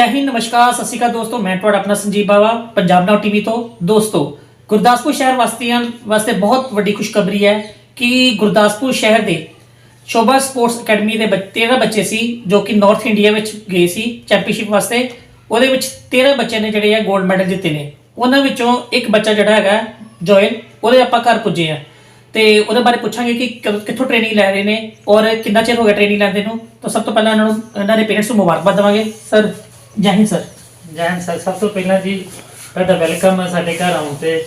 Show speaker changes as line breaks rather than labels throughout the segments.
ਜੈ ਹਿੰਦ, ਨਮਸਕਾਰ, ਸਤਿ ਸ਼੍ਰੀ ਅਕਾਲ ਦੋਸਤੋ, ਮੈਂ ਤੁਹਾਡਾ ਆਪਣਾ ਸੰਜੀਵ ਬਾਵਾ, ਪੰਜਾਬ ਨਾਉ ਟੀਵੀ ਤੋਂ। ਦੋਸਤੋ, ਗੁਰਦਾਸਪੁਰ ਸ਼ਹਿਰ ਵਾਸੀਆਂ ਵਾਸਤੇ ਬਹੁਤ ਵੱਡੀ ਖੁਸ਼ਖਬਰੀ ਹੈ ਕਿ ਗੁਰਦਾਸਪੁਰ ਸ਼ਹਿਰ ਦੇ ਸ਼ੋਭਾ ਸਪੋਰਟਸ ਅਕੈਡਮੀ ਦੇ ਬੱਚ- 13 ਬੱਚੇ ਸੀ, ਜੋ ਕਿ ਨਾਰਥ ਇੰਡੀਆ ਵਿੱਚ ਗਏ ਸੀ ਚੈਂਪੀਅਨਸ਼ਿਪ ਵਾਸਤੇ। ਉਹਦੇ ਵਿੱਚ 13 ਬੱਚੇ ਨੇ ਜਿਹੜੇ ਆ 골ਡ ਮੈਡਲ ਜਿੱਤੇ ਨੇ। ਉਹਨਾਂ ਵਿੱਚੋਂ ਇੱਕ ਬੱਚਾ ਜਿਹੜਾ ਹੈਗਾ ਜੋਇਲ ਉਹਦੇ ਆਪਾਂ ਘਰ ਪੁੱਜੇ ਆ। ਤੇ ਉਹਦੇ ਬਾਰੇ ਪੁੱਛਾਂਗੇ ਕਿ ਕਿੱਥੋਂ ਟ੍ਰੇਨਿੰਗ ਲੈ ਰਹੇ ਨੇ ਔਰ ਕਿੰਨਾ ਚਿਰ ਹੋ ਗਿਆ ਟ੍ਰੇਨਿੰਗ ਲੈਂਦੇ ਨੂੰ। ਤਾਂ ਸਭ ਤੋਂ ਪਹਿਲਾਂ ਉਹਨਾਂ ਨੂੰ, ਇਹਨਾਂ ਦੇ ਪੇਰੈਂਟਸ ਨੂੰ ਮੁਬਾਰਕਬਾਦ ਦੇਵਾਂਗੇ। ਸਰ ਜੈ ਹਿੰਦ ਸਰ।
ਜੈ ਹਿੰਦ ਸਰ। ਸਭ ਤੋਂ ਪਹਿਲਾਂ ਜੀ, ਤੁਹਾਡਾ ਵੈਲਕਮ ਹੈ ਸਾਡੇ ਘਰ ਆਉਣ ਤੇ।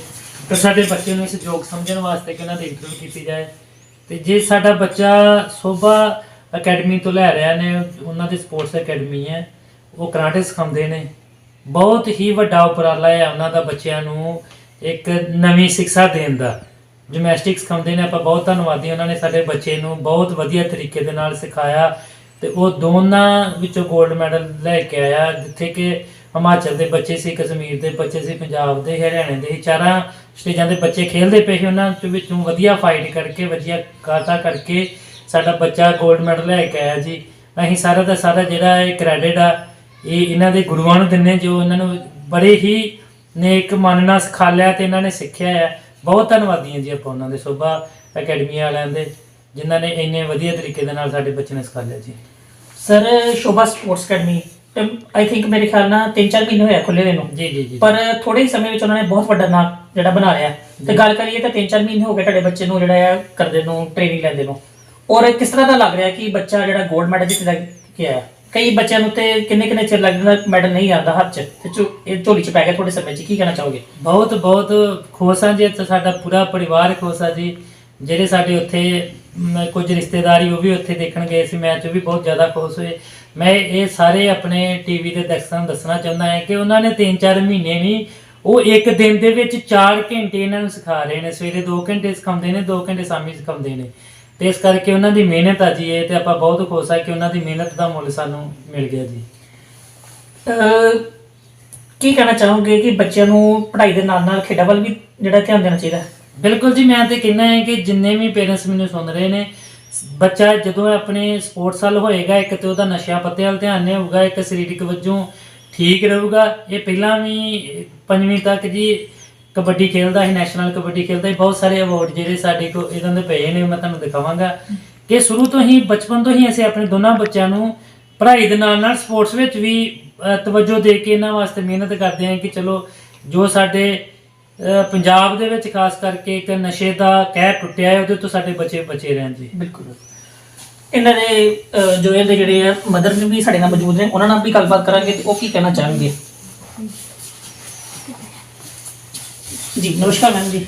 ਤੇ ਸਾਡੇ ਬੱਚੇ ਨੂੰ ਇਸ ਯੋਗ ਸਮਝਣ ਵਾਸਤੇ ਕਿ ਉਹਨਾਂ ਦੀ ਇੰਟਰਵਿਊ ਕੀਤੀ ਜਾਏ। ਤੇ ਜੇ ਸਾਡਾ ਬੱਚਾ ਸੋਭਾ ਅਕੈਡਮੀ ਤੋਂ ਲੈ ਰਿਹਾ ਨੇ, ਉਹਨਾਂ ਦੀ ਸਪੋਰਟਸ ਅਕੈਡਮੀ ਹੈ, ਉਹ ਕਰਾਟੇ ਸਿਖਾਉਂਦੇ ਨੇ। ਬਹੁਤ ਹੀ ਵੱਡਾ ਉਪਰਾਲਾ ਹੈ ਉਹਨਾਂ ਦਾ ਬੱਚਿਆਂ ਨੂੰ ਇੱਕ ਨਵੀਂ ਸਿੱਖਿਆ ਦੇਣ ਦਾ। ਜਿਮਨੈਸਟਿਕਸ ਸਿਖਾਉਂਦੇ ਨੇ, ਆਪਾਂ ਬਹੁਤ ਧੰਨਵਾਦੀ ਉਹਨਾਂ ਨੇ ਸਾਡੇ ਬੱਚੇ ਨੂੰ ਬਹੁਤ ਵਧੀਆ ਤਰੀਕੇ ਦੇ ਨਾਲ ਸਿਖਾਇਆ। ਤੇ ਉਹ ਦੋਨਾਂ ਵਿੱਚੋਂ 골ਡ ਮੈਡਲ ਲੈ ਕੇ ਆਇਆ, ਜਿੱਥੇ ਕਿ ਹਿਮਾਚਲ ਦੇ ਬੱਚੇ ਸੀ, ਕਸ਼ਮੀਰ ਦੇ ਬੱਚੇ ਸੀ, ਪੰਜਾਬ ਦੇ, ਹਰਿਆਣੇ ਦੇ ਚਾਰਾਂ ਸਟੇਜਾਂ ਦੇ ਬੱਚੇ ਖੇਲਦੇ ਪਏ ਸੀ। ਉਹਨਾਂ ਦੇ ਵਿੱਚੋਂ ਵਧੀਆ ਫਾਈਟ ਕਰਕੇ, ਵਧੀਆ ਕਾਤਾ ਕਰਕੇ ਸਾਡਾ ਬੱਚਾ 골ਡ ਮੈਡਲ ਲੈ ਕੇ ਆਇਆ ਜੀ। ਅਸੀਂ ਸਾਰਾ ਦਾ ਸਾਰਾ ਜਿਹੜਾ ਇਹ ਕ੍ਰੈਡਿਟ ਆ, ਇਹ ਇਹਨਾਂ ਦੇ ਗੁਰੂਆਂ ਨੂੰ ਦਿੰਨੇ ਜੋ ਇਹਨਾਂ ਨੂੰ ਬੜੇ ਹੀ ਨੇਕ ਮਨ ਨਾਲ ਸਿਖਾ ਲਿਆ ਤੇ ਇਹਨਾਂ ਨੇ ਸਿੱਖਿਆ ਹੈ ਬਹੁਤ ਧੰਨਵਾਦੀ ਹਾਂ ਜੀ ਆਪਾਂ ਉਹਨਾਂ ਦੇ ਸੋਭਾ ਅਕੈਡਮੀ ਵਾਲਿਆਂ ਦੇ, ਜਿਨ੍ਹਾਂ ਨੇ ਇੰਨੇ ਵਧੀਆ ਤਰੀਕੇ ਦੇ ਨਾਲ ਸਾਡੇ ਬੱਚੇ ਨੂੰ ਸਿਖਾ ਜੀ।
Sir Shobha sports academy I think ਮੇਰੇ ਖਿਆਲ ਨਾਲ 3-4 ਮਹੀਨੇ ਹੋਇਆ ਖੁੱਲੇ ਨੂੰ।
ਜੀ ਜੀ ਜੀ।
ਪਰ ਥੋੜੇ ਹੀ ਸਮੇਂ ਵਿੱਚ ਉਹਨਾਂ ਨੇ ਬਹੁਤ ਵੱਡਾ ਨਾਮ ਜਿਹੜਾ ਬਣਾ ਲਿਆ। ਤੇ ਗੱਲ ਕਰੀਏ ਤਾਂ 3-4 ਮਹੀਨੇ ਹੋ ਗਏ ਤੁਹਾਡੇ ਬੱਚੇ ਨੂੰ ਜਿਹੜਾ ਆ ਕਰਦੇ ਨੂੰ ਟ੍ਰੇਨਿੰਗ ਲੈਂਦੇ ਨੂੰ। ਔਰ ਕਿਸ ਤਰ੍ਹਾਂ ਦਾ ਲੱਗ ਰਿਹਾ ਕਿ ਬੱਚਾ ਜਿਹੜਾ 골ਡ ਮੈਡਲ ਜਿੱਤਦਾ ਆਇਆ ਕਈ ਬੱਚਿਆਂ ਨੂੰ ਤੇ ਕਿੰਨੇ ਕਿੰਨੇ ਚਿਰ ਲੱਗ ਜਾਂਦਾ ਮੈਡਲ ਨਹੀਂ ਆਉਂਦਾ ਹੱਥ 'ਚ? ਤੇ ਚੋ- ਇਹ ਝੋਲੀ 'ਚ ਪੈ ਗਿਆ ਥੋੜੇ ਸਮੇਂ 'ਚ ਕੀ ਕਹਿਣਾ ਚਾਹੋਗੇ?
ਬਹੁਤ ਬਹੁਤ ਖੁਸ਼ ਹਾਂ ਜੀ ਤੇ ਸਾਡਾ ਪੂਰਾ ਪਰਿਵਾਰ ਖੁਸ਼ ਆ ਜੀ। ਜਿਹੜੇ ਸਾਡੇ ਉੱਥੇ ਮ, ਕੁਝ ਰਿਸ਼ਤੇਦਾਰੀ ਉਹ ਵੀ ਉੱਥੇ ਦੇਖਣ ਗਏ ਸੀ ਮੈਚ ਉਹ ਵੀ ਬਹੁਤ ਜ਼ਿਆਦਾ ਖੁਸ਼ ਹੋਏ। ਮੈਂ ਇਹ ਸਾਰੇ ਆਪਣੇ ਟੀਵੀ ਦੇ ਦਰਸ਼ਕਾਂ ਨੂੰ ਦੱਸਣਾ ਚਾਹੁੰਦਾ ਹਾਂ ਕਿ ਉਹਨਾਂ ਨੇ 3-4 ਮਹੀਨੇ ਨਹੀਂ ਉਹ ਇੱਕ ਦਿਨ ਦੇ ਵਿੱਚ 4 ਘੰਟੇ ਇਹਨਾਂ ਨੂੰ ਸਿਖਾ ਰਹੇ ਨੇ। ਸਵੇਰੇ 2 ਘੰਟੇ ਸਿਖਾਉਂਦੇ ਨੇ 2 ਘੰਟੇ ਸ਼ਾਮੀ ਸਿਖਾਉਂਦੇ ਨੇ। ਤੇ ਇਸ ਕਰਕੇ ਉਹਨਾਂ ਦੀ ਮਿਹਨਤ ਆ ਜੀ ਇਹ ਤੇ ਆਪਾਂ ਬਹੁਤ ਖੁਸ਼ ਆ ਕਿ ਉਹਨਾਂ ਦੀ ਮਿਹਨਤ ਦਾ ਮੁੱਲ ਸਾਨੂੰ ਮਿਲ ਗਿਆ ਜੀ।
ਅਹ ਕੀ ਕਹਿਣਾ ਚਾਹੋਗੇ ਕਿ ਬੱਚਿਆਂ ਨੂੰ ਪੜ੍ਹਾਈ ਦੇ ਨਾਲ ਨਾਲ ਖੇਡਾਂ ਵੱਲ ਵੀ ਜਿਹੜਾ ਧਿਆਨ ਦੇਣਾ ਚਾਹੀਦਾ ਹੈ?
ਬਿਲਕੁਲ ਜੀ, ਮੈਂ ਤੇ ਕਹਿੰਦਾ ਹਾਂ ਕਿ ਜਿੰਨੇ ਵੀ ਪੇਰੈਂਟਸ ਮੈਨੂੰ ਸੁਣ ਰਹੇ ਨੇ, ਬੱਚਾ ਜਦੋਂ ਆਪਣੇ ਸਪੋਰਟਸ ਵੱਲ ਹੋਏਗਾ, ਇੱਕ ਤੇ ਉਹਦਾ ਨਸ਼ਿਆਂ ਪੱਤੇ ਵੱਲ ਧਿਆਨ ਨਹੀਂ ਹੋਊਗਾ, ਇੱਕ ਸਰੀਰਕ ਵਜੋਂ ਠੀਕ ਰਹੂਗਾ। ਇਹ ਪਹਿਲਾਂ ਵੀ ਪੰਜਵੀਂ ਤੱਕ ਜੀ ਕਬੱਡੀ ਖੇਲਦਾ ਸੀ ਨੈਸ਼ਨਲ ਕਬੱਡੀ ਖੇਲਦਾ ਸੀ। ਬਹੁਤ ਸਾਰੇ ਅਵਾਰਡ ਜਿਹੜੇ ਸਾਡੇ ਕੋਲ ਇਹਨਾਂ ਦੇ ਪਏ ਨੇ, ਮੈਂ ਤੁਹਾਨੂੰ ਦਿਖਾਵਾਂਗਾ ਕਿ ਸ਼ੁਰੂ ਤੋਂ ਹੀ, ਬਚਪਨ ਤੋਂ ਹੀ ਅਸੀਂ ਆਪਣੇ ਦੋਨਾਂ ਬੱਚਿਆਂ ਨੂੰ ਪੜ੍ਹਾਈ ਦੇ ਨਾਲ ਨਾਲ ਸਪੋਰਟਸ ਵਿੱਚ ਵੀ ਤਵੱਜੋ ਦੇ ਕੇ ਇਹਨਾਂ ਵਾਸਤੇ ਮਿਹਨਤ ਕਰਦੇ ਹਾਂ ਕਿ ਚਲੋ ਜੋ ਸਾਡੇ ਪੰਜਾਬ ਦੇ ਵਿੱਚ ਖਾਸ ਕਰਕੇ ਇੱਕ ਨਸ਼ੇ ਦਾ ਕਹਿਰ ਟੁੱਟਿਆ ਹੈ ਉਹਦੇ ਤੋਂ ਸਾਡੇ ਬੱਚੇ ਬਚੇ ਰਹਿਣ ਜੀ।
ਬਿਲਕੁਲ। ਇਹਨਾਂ ਦੇ ਅਹ, ਜੋਇਲ ਦੇ ਜਿਹੜੇ ਆ ਮਦਰ ਵੀ ਸਾਡੇ ਨਾਲ ਮੌਜੂਦ ਨੇ ਉਹਨਾਂ ਨਾਲ ਵੀ ਗੱਲਬਾਤ ਕਰਾਂਗੇ ਤੇ ਉਹ ਕੀ ਕਹਿਣਾ ਚਾਹਣਗੇ? ਜੀ ਨਮਸਕਾਰ ਮੈਮ ਜੀ।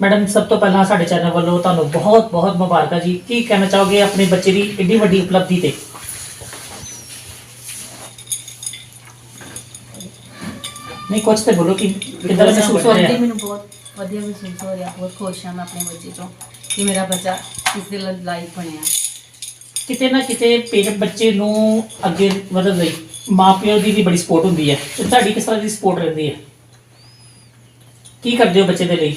ਮੈਡਮ ਸਭ ਤੋਂ ਪਹਿਲਾਂ ਸਾਡੇ ਚੈਨਲ ਵੱਲੋਂ ਤੁਹਾਨੂੰ ਬਹੁਤ ਬਹੁਤ ਮੁਬਾਰਕਾਂ ਜੀ। ਕੀ ਕਹਿਣਾ ਚਾਹੋਗੇ ਆਪਣੇ ਬੱਚੇ ਦੀ ਇੰਨੀ ਵੱਡੀ ਉਪਲਬਧੀ ਤੇ? ਨਹੀਂ ਕੁਝ ਤੇ ਬੋਲੋ ਕਿ ਕਿੱਦਾਂ ਦਾ ਮਹਿਸੂਸ ਹੋ ਰਿਹਾ?
ਮੈਨੂੰ ਬਹੁਤ ਵਧੀਆ ਮਹਿਸੂਸ ਹੋ ਰਿਹਾ ਬਹੁਤ ਖੁਸ਼ ਹਾਂ ਮੈਂ ਆਪਣੇ ਬੱਚੇ ਤੋਂ ਕਿ ਮੇਰਾ ਬੱਚਾ ਇਸ ਦੇ ਲਾਇਕ ਬਣਿਆ।
ਕਿਤੇ ਨਾ ਕਿਤੇ ਪੇਰੈਂਟ ਬੱਚੇ ਨੂੰ ਅੱਗੇ ਵਧਣ ਲਈ ਮਾਪਿਆਂ ਦੀ ਵੀ ਬੜੀ ਸਪੋਰਟ ਹੁੰਦੀ ਹੈ। ਤੇ ਤੁਹਾਡੀ ਕਿਸ ਤਰ੍ਹਾਂ ਦੀ ਸਪੋਰਟ ਰਹਿੰਦੀ ਹੈ? ਕੀ ਕਰਦੇ ਹੋ ਬੱਚੇ ਦੇ ਲਈ?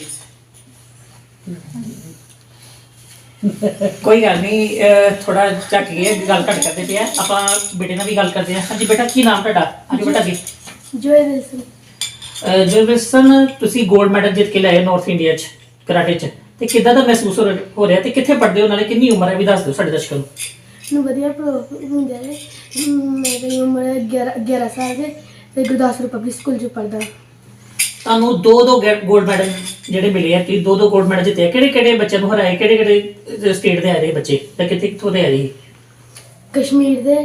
ਕੋਈ ਗੱਲ ਨਹੀਂ ਥੋੜਾ ਝੱਕ ਗਏ ਗੱਲ ਘੱਟ ਕਰਦੇ ਪਿਆ ਆਪਾਂ ਬੇਟੇ ਨਾਲ ਵੀ ਗੱਲ ਕਰਦੇ ਹਾਂ ਹਾਂਜੀ ਬੇਟਾ ਕੀ ਨਾਮ ਤੁਹਾਡਾ? ਹਾਂਜੀ ਬੇਟਾ ਜੀ।
ਜੋਏ ਦਿਲਸਨ
ਜਰਵਿਸਨ ਤੁਸੀਂ 골ਡ ਮੈਡਲ ਜਿੱਤ ਕੇ ਲਿਆਏ ਨਾਰਥ ਇੰਡੀਆ 'ਚ ਕਰਾਟੇ 'ਚ। ਤੇ ਕਿੱਦਾਂ ਦਾ ਮਹਿਸੂਸ ਹੋ ਰਿਹਾ- ਤੇ ਕਿੱਥੇ ਪੜਦੇ ਹੋ? ਨਾਲੇ ਕਿੰਨੀ ਉਮਰ ਹੈ? ਵੀ ਦੱਸ ਦਿਓ ਸਾਡੇ ਦਰਸ਼ਕਾਂ ਨੂੰ।
ਨੂੰ ਵਧੀਆ ਪ੍ਰੋਫ ਹੁੰਦਾ ਹੈ ਮੇਰੀ ਉਮਰ 11 11 ਸਾਲ ਦੇ ਤੇ ਗੁਰਦਾਸਪੁਰ ਪਬਲਿਕ ਸਕੂਲ ਚ ਪੜਦਾ
ਤੁਹਾਨੂੰ ਦੋ ਦੋ 골ਡ ਮੈਡਲ ਜਿਹੜੇ ਮਿਲੇ ਆ ਕਿ ਦੋ ਦੋ 골ਡ ਮੈਡਲ ਜਿੱਤੇ ਆ। ਕਿਹੜੇ ਕਿਹੜੇ ਬੱਚਿਆਂ ਨੂੰ ਹਰਾਏ? ਕਿਹੜੇ ਕਿਹੜੇ ਸਟੇਟ ਦੇ ਆ ਬੱਚੇ? ਤੇ ਕਿੱਥੇ ਕਿੱਥੋਂ ਦੇ ਆ
ਕਸ਼ਮੀਰ ਦੇ।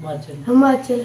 ਹਿਮਾਚਲ।
ਹਿਮਾਚਲ।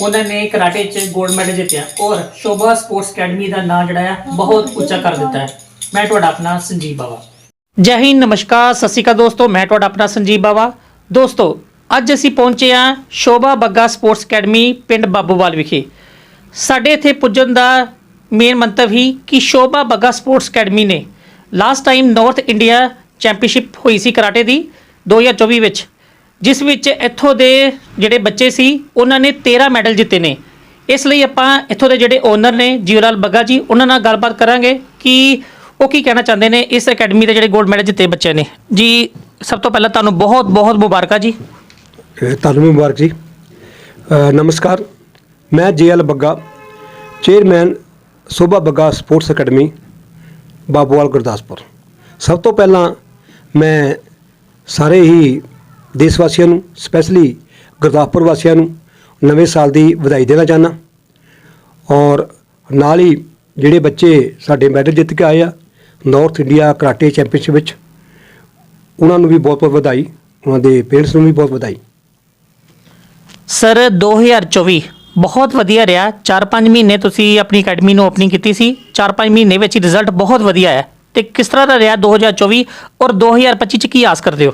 ਉਹਨਾਂ ਨੇ ਕਰਾਟੇ 'ਚ 골ਡ ਮੈਡਲ ਜਿੱਤਿਆ। ਔਰ ਸ਼ੋਭਾ ਸਪੋਰਟਸ ਅਕੈਡਮੀ ਦਾ ਨਾਮ ਜਿਹੜਾ ਹੈ ਬਹੁਤ ਉੱਚਾ ਕਰ ਦਿੱਤਾ ਹੈ। ਮੈਂ ਤੁਹਾਡਾ ਆਪਣਾ ਸੰਜੀਵ ਬਾਵਾ। ਜੈ ਹਿੰਦ, ਨਮਸਕਾਰ, ਸਤਿ ਸ਼੍ਰੀ ਅਕਾਲ ਦੋਸਤੋ, ਮੈਂ ਤੁਹਾਡਾ ਆਪਣਾ ਸੰਜੀਵ ਬਾਵਾ। ਦੋਸਤੋ, ਅੱਜ ਅਸੀਂ ਪਹੁੰਚੇ ਹਾਂ ਸ਼ੋਭਾ ਬੱਗਾ ਸਪੋਰਟਸ ਅਕੈਡਮੀ ਪਿੰਡ ਬਾਬੂਵਾਲ ਵਿਖੇ। ਸਾਡੇ ਇੱਥੇ ਪੁੱਜਣ ਦਾ ਮੇਨ ਮੰਤਵ ਹੀ ਕਿ ਸ਼ੋਭਾ ਬੱਗਾ ਸਪੋਰਟਸ ਅਕੈਡਮੀ ਨੇ last time north India championship ਹੋਈ ਸੀ ਕਰਾਟੇ ਦੀ 2024 ਵਿੱਚ। ਜਿਸ ਵਿੱਚ ਇੱਥੋਂ ਦੇ ਜਿਹੜੇ ਬੱਚੇ ਸੀ, ਉਹਨਾਂ ਨੇ 13 ਮੈਡਲ ਜਿੱਤੇ ਨੇ। ਇਸ ਲਈ ਆਪਾਂ ਇੱਥੋਂ ਦੇ ਜਿਹੜੇ ਓਨਰ ਨੇ ਜੀਵਲਾਲ ਬੱਗਾ ਜੀ, ਉਹਨਾਂ ਨਾਲ ਗੱਲਬਾਤ ਕਰਾਂਗੇ ਕਿ ਉਹ ਕੀ ਕਹਿਣਾ ਚਾਹੁੰਦੇ ਨੇ ਇਸ ਅਕੈਡਮੀ ਦੇ ਜਿਹੜੇ 골ਡ ਮੈਡਲ ਜਿੱਤੇ ਬੱਚੇ ਨੇ। ਜੀ, ਸਭ ਤੋਂ ਪਹਿਲਾਂ ਤੁਹਾਨੂੰ ਬਹੁਤ ਬਹੁਤ ਮੁਬਾਰਕਾਂ ਜੀ।
ਤੁਹਾਨੂੰ ਵੀ ਮੁਬਾਰਕ ਜੀ। ਨਮਸਕਾਰ। ਮੈਂ J L Bagga, chairman Sobha Bagga sports academy Babuwal Gurdaspur. ਸਭ ਤੋਂ ਪਹਿਲਾਂ ਮੈਂ ਸਾਰੇ ਹੀ ਦੇਸ਼ ਵਾਸੀਆਂ ਨੂੰ ਸਪੈਸ਼ਲੀ ਗੁਰਦਾਸਪੁਰ ਵਾਸੀਆਂ ਨੂੰ, ਨਵੇਂ ਸਾਲ ਦੀ ਵਧਾਈ ਦੇਣਾ ਚਾਹੁੰਦਾ। ਔਰ ਨਾਲ ਹੀ ਜਿਹੜੇ ਬੱਚੇ ਸਾਡੇ ਮੈਡਲ ਜਿੱਤ ਕੇ ਆਏ ਆ ਨਾਰਥ ਇੰਡੀਆ ਕਰਾਟੇ ਚੈਂਪੀਅਨਸ਼ਿਪ ਵਿੱਚ, ਉਹਨਾਂ ਨੂੰ ਵੀ ਬਹੁਤ ਬਹੁਤ ਵਧਾਈ, ਉਹਨਾਂ ਦੇ ਪੇਰੈਂਟਸ ਨੂੰ ਵੀ ਬਹੁਤ ਵਧਾਈ।
ਸਰ 2024 ਬਹੁਤ ਵਧੀਆ ਰਿਹਾ। 4-5 ਮਹੀਨੇ ਤੁਸੀਂ ਆਪਣੀ ਅਕੈਡਮੀ ਨੂੰ ਓਪਨਿੰਗ ਕੀਤੀ ਸੀ। 4-5 ਮਹੀਨੇ ਵਿੱਚ ਰਿਜ਼ਲਟ ਬਹੁਤ ਵਧੀਆ ਆਇਆ। ਤੇ ਕਿਸ ਤਰ੍ਹਾਂ ਦਾ ਰਿਹਾ 2024 ਔਰ 2025 ਚ ਕੀ ਆਸ ਕਰਦੇ ਹੋ?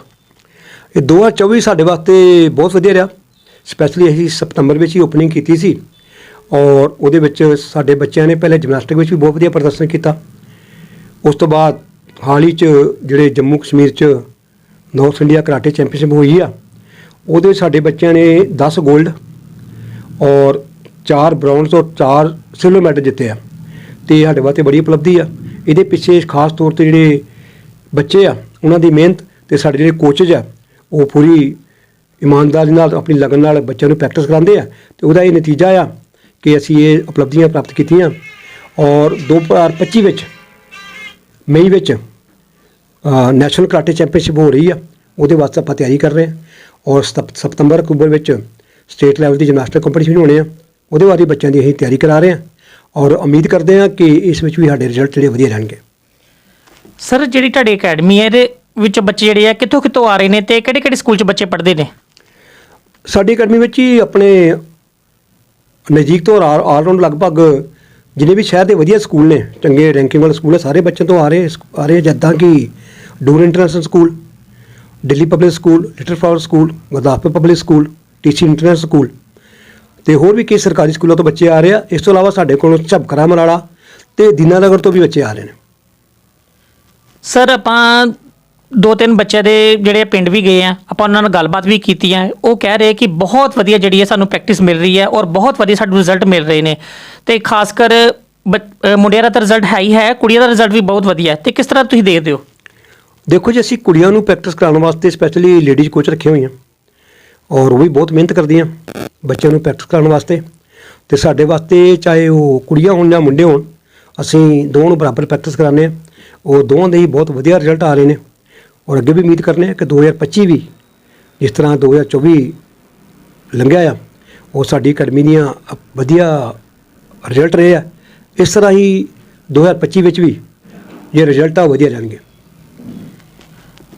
ਇਹ 2024 ਸਾਡੇ ਵਾਸਤੇ ਬਹੁਤ ਵਧੀਆ ਰਿਹਾ। ਸਪੈਸ਼ਲੀ ਅਸੀਂ ਸਤੰਬਰ ਵਿੱਚ ਹੀ ਓਪਨਿੰਗ ਕੀਤੀ ਸੀ ਔਰ ਉਹਦੇ ਵਿੱਚ ਸਾਡੇ ਬੱਚਿਆਂ ਨੇ ਪਹਿਲੇ ਜਿਮਨਾਸਟਿਕ ਵਿੱਚ ਵੀ ਬਹੁਤ ਵਧੀਆ ਪ੍ਰਦਰਸ਼ਨ ਕੀਤਾ। ਉਸ ਤੋਂ ਬਾਅਦ ਹਾਲ ਹੀ ਚ ਜਿਹੜੇ ਜੰਮੂ ਕਸ਼ਮੀਰ ਚ ਨਾਰਥ ਇੰਡੀਆ ਕਰਾਟੇ ਚੈਂਪੀਅਨਸ਼ਿਪ ਹੋਈ ਆ, ਉਹਦੇ ਵਿੱਚ ਸਾਡੇ ਬੱਚਿਆਂ ਨੇ 10 골ਡ ਔਰ 4 ਬ੍ਰੌਂਜ਼ ਔਰ 4 ਸਿਲਵਰ ਮੈਡਲ ਜਿੱਤੇ ਆ। ਤੇ ਸਾਡੇ ਵਾਸਤੇ ਬੜੀ ਉਪਲਬਧੀ ਆ। ਇਹਦੇ ਪਿੱਛੇ ਖਾਸ ਤੌਰ ਤੇ ਜਿਹੜੇ ਬੱਚੇ ਆ, ਉਹਨਾਂ ਦੀ ਮਿਹਨਤ ਤੇ ਸਾਡੇ ਜਿਹੜੇ ਕੋਚਸ ਆ ਉਹ ਪੂਰੀ ਇਮਾਨਦਾਰੀ ਨਾਲ, ਆਪਣੀ ਲਗਨ ਨਾਲ ਬੱਚਿਆਂ ਨੂੰ ਪ੍ਰੈਕਟਿਸ ਕਰਾਉਂਦੇ ਆ ਤੇ ਉਹਦਾ ਇਹ ਨਤੀਜਾ ਆ ਕਿ ਅਸੀਂ ਇਹ ਉਪਲਬਧੀਆਂ ਪ੍ਰਾਪਤ ਕੀਤੀਆਂ। ਔਰ 2025 ਵਿੱਚ, ਮਈ ਵਿੱਚ ਨੈਸ਼ਨਲ ਕਰਾਟੇ ਚੈਂਪੀਅਨਸ਼ਿਪ ਹੋ ਰਹੀ ਆ, ਉਹਦੇ ਵਾਸਤੇ ਆਪਾਂ ਤਿਆਰੀ ਕਰ ਰਹੇ ਹਾਂ। ਔਰ ਸਤੰ- ਸਤੰਬਰ ਅਕਤੂਬਰ ਵਿੱਚ ਸਟੇਟ ਲੈਵਲ ਦੀ ਜਿਮਨਾਸਟਿਕ ਕੰਪੀਟੀਸ਼ਨ ਹੋਣੇ ਆ, ਉਹਦੇ ਬਾਰੇ ਬੱਚਿਆਂ ਦੀ ਅਸੀਂ ਤਿਆਰੀ ਕਰਾ ਰਹੇ ਹਾਂ। ਔਰ ਉਮੀਦ ਕਰਦੇ ਹਾਂ ਕਿ ਇਸ ਵਿੱਚ ਵੀ ਸਾਡੇ ਰਿਜ਼ਲਟ ਜਿਹੜੇ ਵਧੀਆ ਰਹਿਣਗੇ।
ਸਰ ਜਿਹੜੀ ਤੁਹਾਡੀ ਅਕੈਡਮੀ ਹੈ, ਇਹਦੇ ਵਿੱਚ ਬੱਚੇ ਜਿਹੜੇ ਆ ਕਿੱਥੋਂ ਕਿੱਥੋਂ ਆ ਰਹੇ ਨੇ ਤੇ ਕਿਹੜੇ ਕਿਹੜੇ ਸਕੂਲ ਚ ਬੱਚੇ ਪੜ੍ਹਦੇ ਨੇ?
ਸਾਡੀ ਅਕੈਡਮੀ ਵਿੱਚ ਹੀ ਆਪਣੇ ਨਜ਼ਦੀਕ ਤੋਂ ਆਲ ਰਾਊਂਡ ਲਗਭਗ ਜਿੰਨੇ ਵੀ ਸ਼ਹਿਰ ਦੇ ਵਧੀਆ ਸਕੂਲ ਨੇ ਚੰਗੇ ਰੈਂਕਿੰਗ ਵਾਲੇ ਸਕੂਲ ਹੈ ਸਾਰੇ ਬੱਚਿਆਂ ਤੋਂ ਆ ਰਹੇ ਆ ਰਹੇ ਜਿੱਦਾਂ ਕਿ ਡੂਰ international school Delhi public school little flower school Gurdaspur public school T C international school ਤੇ ਹੋਰ ਵੀ ਕਈ ਸਰਕਾਰੀ ਸਕੂਲਾਂ ਤੋਂ ਬੱਚੇ ਆ ਰਹੇ ਆ। ਇਸ ਤੋਂ ਇਲਾਵਾ ਸਾਡੇ ਕੋਲ ਝਬਕਰਾ ਮਲਾਲਾ ਤੇ ਦੀਨਾਨਗਰ ਤੋਂ ਵੀ ਬੱਚੇ ਆ ਰਹੇ ਨੇ।
ਸਰ ਆਪਾਂ ਦੋ ਤਿੰਨ ਬੱਚਿਆਂ ਦੇ ਜਿਹੜੇ ਪਿੰਡ ਵੀ ਗਏ ਆ, ਆਪਾਂ ਉਹਨਾਂ ਨਾਲ ਗੱਲਬਾਤ ਵੀ ਕੀਤੀ ਹੈ ਉਹ ਕਹਿ ਰਹੇ ਕਿ ਬਹੁਤ ਵਧੀਆ ਜਿਹੜੀ ਹੈ ਸਾਨੂੰ ਪ੍ਰੈਕਟਿਸ ਮਿਲ ਰਹੀ ਹੈ ਔਰ ਬਹੁਤ ਵਧੀਆ ਸਾਨੂੰ ਰਿਜ਼ਲਟ ਮਿਲ ਰਹੇ ਨੇ। ਤੇ ਖਾਸ ਕਰ, ਬੱਚ- ਮੁੰਡਿਆਂ ਦਾ ਤਾਂ ਰਿਜ਼ਲਟ ਹੈ ਹੀ ਹੈ, ਕੁੜੀਆਂ ਦਾ ਰਿਜ਼ਲਟ ਵੀ ਬਹੁਤ ਵਧੀਆ ਹੈ। ਤੇ ਕਿਸ ਤਰ੍ਹਾਂ ਤੁਸੀਂ ਦੇਖਦੇ ਹੋ?
ਦੇਖੋ ਜੀ, ਅਸੀਂ ਕੁੜੀਆਂ ਨੂੰ ਪ੍ਰੈਕਟਿਸ ਕਰਾਉਣ ਵਾਸਤੇ ਸਪੈਸ਼ਲੀ ਲੇਡੀਜ਼ ਕੋਚ ਰੱਖੇ ਹੋਏ ਆ ਔਰ ਉਹ ਵੀ ਬਹੁਤ ਮਿਹਨਤ ਕਰਦੀਆਂ ਬੱਚਿਆਂ ਨੂੰ ਪ੍ਰੈਕਟਿਸ ਕਰਾਉਣ ਵਾਸਤੇ। ਤੇ ਸਾਡੇ ਵਾਸਤੇ ਚਾਹੇ ਉਹ ਕੁੜੀਆਂ ਹੋਣ ਜਾਂ ਮੁੰਡੇ ਹੋਣ, ਅਸੀਂ ਦੋਵਾਂ ਨੂੰ ਬਰਾਬਰ ਪ੍ਰੈਕਟਿਸ ਕਰਾਉਂਦੇ ਆ ਉਹ ਦੋਵਾਂ ਦੇ ਹੀ ਬਹੁਤ ਵਧੀਆ ਰਿਜ਼ਲਟ ਆ ਰਹੇ ਨੇ। ਔਰ ਅੱਗੇ ਵੀ ਉਮੀਦ ਕਰਨੇ ਆ ਕਿ 2025 ਵੀ ਜਿਸ ਤਰ੍ਹਾਂ 2024 ਲੰਘਿਆ ਆ ਉਹ ਸਾਡੀ ਅਕੈਡਮੀ ਦੀਆਂ ਵਧੀਆ ਰਿਜ਼ਲਟ ਰਹੇ ਆ। ਇਸ ਤਰ੍ਹਾਂ ਹੀ 2025 ਵਿੱਚ ਵੀ ਇਹ ਰਿਜ਼ਲਟ ਆ ਵਧੀਆ ਰਹਿਣਗੇ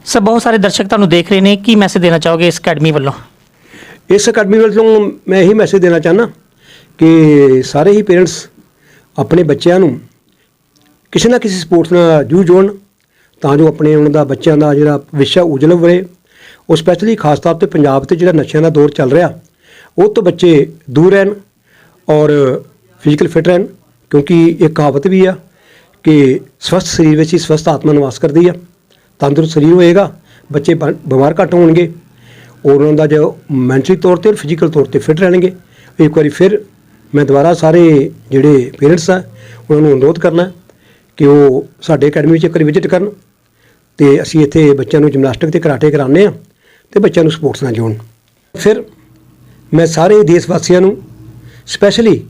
ਸਰ ਬਹੁਤ ਸਾਰੇ ਦਰਸ਼ਕ ਤੁਹਾਨੂੰ ਦੇਖ ਰਹੇ ਨੇ। ਕੀ ਮੈਸੇਜ ਦੇਣਾ ਚਾਹੋਗੇ ਇਸ ਅਕੈਡਮੀ ਵੱਲੋਂ?
ਇਸ ਅਕੈਡਮੀ ਵੱਲੋਂ ਮੈਂ ਇਹੀ ਮੈਸੇਜ ਦੇਣਾ ਚਾਹੁੰਦਾ ਕਿ ਸਾਰੇ ਹੀ ਪੇਰੈਂਟਸ ਆਪਣੇ ਬੱਚਿਆਂ ਨੂੰ ਕਿਸੇ ਨਾ ਕਿਸੇ ਸਪੋਰਟਸ ਨਾਲ ਜੂ ਜੋੜਨ ਤਾਂ ਜੋ ਆਪਣੇ ਉਹਨਾਂ ਦਾ ਬੱਚਿਆਂ ਦਾ ਜਿਹੜਾ ਵਿਸ਼ਾ ਉਜਲ ਹੋਵੇ ਉਹ ਸਪੈਸ਼ਲੀ ਖਾਸ ਤੌਰ ਤੇ ਪੰਜਾਬ ਤੇ ਜਿਹੜਾ ਨਸ਼ਿਆਂ ਦਾ ਦੌਰ ਚੱਲ ਰਿਹਾ, ਉਹ ਤੋਂ ਬੱਚੇ ਦੂਰ ਰਹਿਣ ਔਰ ਫਿਜ਼ੀਕਲ ਫਿਟ ਰਹਿਣ, ਕਿਉਂਕਿ ਇਹ ਕਹਾਵਤ ਵੀ ਆ ਕਿ ਸਵਸਥ ਸਰੀਰ ਵਿੱਚ ਹੀ ਸਵਸਥ ਆਤਮਾ ਨਿਵਾਸ ਕਰਦੀ ਆ। ਤੰਦਰੁਸਤ ਸਰੀਰ ਹੋਏਗਾ, ਬੱਚੇ ਬ- ਬਿਮਾਰ ਘੱਟ ਹੋਣਗੇ ਔਰ ਉਹਨਾਂ ਦਾ ਜੋ ਮੈਂਟਲੀ ਤੌਰ ਤੇ ਫਿਜ਼ੀਕਲ ਤੌਰ ਤੇ ਫਿਟ ਰਹਿਣਗੇ। ਇੱਕ ਵਾਰੀ ਫਿਰ ਮੈਂ ਦੁਬਾਰਾ ਸਾਰੇ ਜਿਹੜੇ ਪੇਰੈਂਟਸ ਆ, ਉਹਨਾਂ ਨੂੰ ਅਨੁਰੋਧ ਕਰਨਾ ਕਿ ਉਹ ਸਾਡੇ ਅਕੈਡਮੀ ਵਿੱਚ ਇੱਕ ਵਾਰੀ ਵਿਜ਼ਿਟ ਕਰਨ। ਤੇ ਅਸੀਂ ਇੱਥੇ ਬੱਚਿਆਂ ਨੂੰ ਜਿਮਨਾਸਟਿਕ ਤੇ ਕਰਾਟੇ ਕਰਾਉਂਦੇ ਆ ਤੇ ਬੱਚਿਆਂ ਨੂੰ ਸਪੋਰਟਸ ਨਾਲ ਜੋੜਨ। ਫਿਰ ਮੈਂ ਸਾਰੇ ਦੇਸ਼ ਵਾਸੀਆਂ ਨੂੰ ਸਪੈਸ਼ਲੀ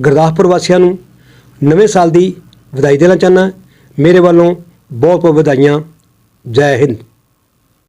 ਗੁਰਦਾਸਪੁਰ ਵਾਸੀਆਂ ਨੂੰ ਨਵੇਂ ਸਾਲ ਦੀ ਵਧਾਈ ਦੇਣਾ ਚਾਹੁੰਦਾ। ਮੇਰੇ ਵੱਲੋਂ ਬਹੁਤ ਬਹੁਤ ਵਧਾਈਆਂ। ਜੈ ਹਿੰਦ।